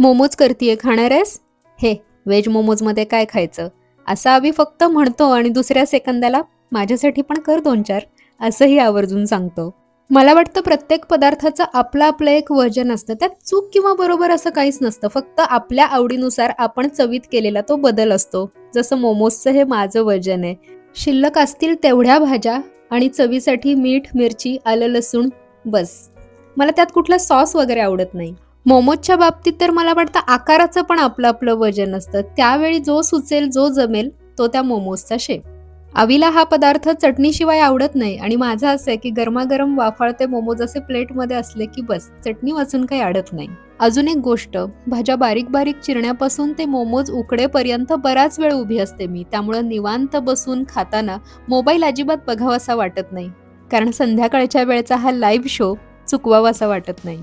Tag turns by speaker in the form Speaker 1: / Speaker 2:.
Speaker 1: मोमोज करतीये खाणार आहेस हे व्हेज मोमोजमध्ये काय खायचं? असं आम्ही फक्त म्हणतो आणि दुसऱ्या सेकंदाला माझ्यासाठी पण कर दोन चार असंही आवर्जून सांगतो. मला वाटतं प्रत्येक पदार्थाचं आपलं आपलं एक वजन असतं. त्यात चूक किंवा बरोबर असं काहीच नसतं. फक्त आपल्या आवडीनुसार आपण चवीत केलेला तो बदल असतो. जसं मोमोजचं हे माझं वजन आहे. शिल्लक असतील तेवढ्या भाज्या आणि चवीसाठी मीठ मिरची आलं लसूण बस. मला त्यात कुठला सॉस वगैरे आवडत नाही. मोमोजच्या बाबतीत तर मला वाटतं आकाराचं पण आपलं आपलं वजन असतं. त्यावेळी जो सुचेल जो जमेल तो त्या मोमोजचा शेप आवीला हा पदार्थ चटणीशिवाय आवडत नाही आणि माझं असं आहे की गरमागरम वाफाळते मोमोज असे प्लेटमध्ये असले की बस चटणी वाचून काही अडत नाही. अजून एक गोष्ट भाज्या बारीक बारीक चिरण्यापासून ते मोमोज उकडेपर्यंत बराच वेळ उभी असते मी. त्यामुळं निवांत बसून खाताना मोबाईल अजिबात बघावासा वाटत नाही. कारण संध्याकाळच्या वेळचा हा लाईव्ह शो चुकवावासा वाटत नाही.